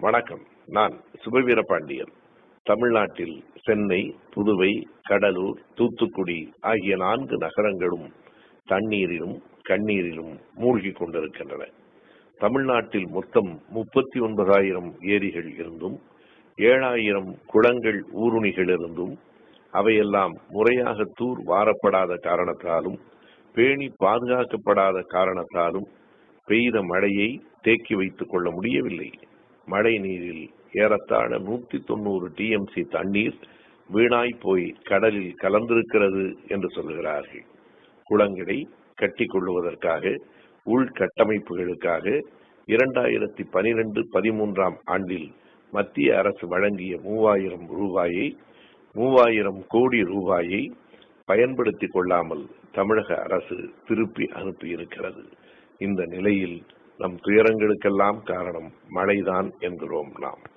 வணக்கம். நான் சுபவீரபாண்டியன். தமிழ்நாட்டில் சென்னை புதுவை கடலூர் தூத்துக்குடி ஆகிய நான்கு நகரங்களும் தண்ணீரிலும் கண்ணீரிலும் மூழ்கிக் கொண்டிருக்கின்றன. தமிழ்நாட்டில் மொத்தம் முப்பத்தி ஒன்பதாயிரம் ஏரிகள் இருந்தும் ஏழாயிரம் குளங்கள் ஊருணிகள் இருந்தும் அவையெல்லாம் முறையாக தூர் வாரப்படாத காரணத்தாலும் பேணி பாதுகாக்கப்படாத காரணத்தாலும் பெய்த மழையை தேக்கி வைத்துக் கொள்ள முடியவில்லை. மழை நீரில் ஏறத்தாழ நூத்தி தொண்ணூறு டிஎம்சி தண்ணீர் வீணாய் போய் கடலில் கலந்திருக்கிறது என்று சொல்லுகிறார்கள் குளங்களை கட்டி கொள்ளுவதற்காக உள்கட்டமைப்புகளுக்காக இரண்டாயிரத்தி பனிரெண்டு பதிமூன்றாம் ஆண்டில் மத்திய அரசு வழங்கிய மூவாயிரம் ரூபாயை மூவாயிரம் கோடி ரூபாயை பயன்படுத்திக் கொள்ளாமல் தமிழக அரசு திருப்பி அனுப்பியிருக்கிறது. இந்த நிலையில் நம் துயரங்களுக்கெல்லாம் காரணம். மழைதான் என்கிறோம் நாம்.